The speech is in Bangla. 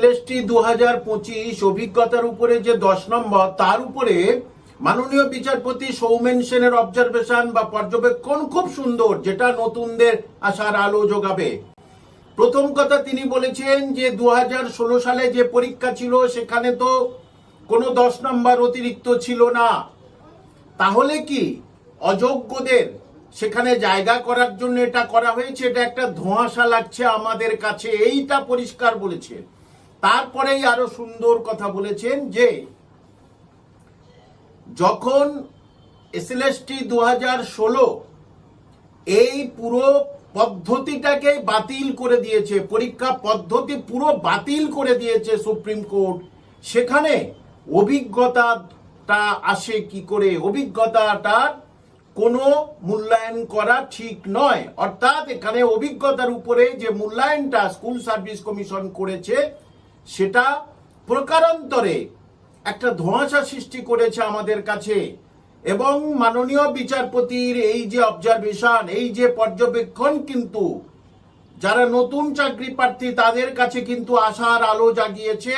এলএসটি দু হাজার পঁচিশ অভিজ্ঞতার উপরে যে দশ নম্বর, তার উপরে মাননীয় বিচারপতি সৌমেন সেনের অবজারভেশন বা পর্যবেক্ষণ খুব সুন্দর, যেটা নতুনদের আসার আলো যোগাবে। প্রথম কথা তিনি বলেছেন যে দু ষোলো সালে যে পরীক্ষা ছিল, সেখানে তো কোনো দশ নম্বর অতিরিক্ত ছিল না। তাহলে কি অযোগ্যদের সেখানে জায়গা করার জন্য এটা করা হয়েছে? এটা একটা ধোঁয়াশা লাগছে আমাদের কাছে, এইটা পরিষ্কার বলেছে তারপরেই আরও সুন্দর কথা বলেছেন যে, যখন এসএলএসটি দু হাজার ষোলো এই পুরো পদ্ধতিটাকে বাতিল করে দিয়েছে, পরীক্ষা পদ্ধতি পুরো বাতিল করে দিয়েছে সুপ্রিম কোর্ট, সেখানে অভিজ্ঞতাটা আসে কি করে? অভিজ্ঞতাটার কোনো মূল্যায়ন করা ঠিক নয়। অর্থাৎ এখানে অভিজ্ঞতার উপরে যে মূল্যায়নটা স্কুল সার্ভিস কমিশন করেছে সেটা প্রকারান্তরে একটা ধোঁয়াশা সৃষ্টি করেছে আমাদের কাছে। এবং মাননীয় বিচারপতির এই যে অবজারভেশন এই যে পর্যবেক্ষণ কিন্তু, যারা নতুন চাকরি প্রার্থী তাদের কাছে কিন্তু আশার আলো জাগিয়েছে।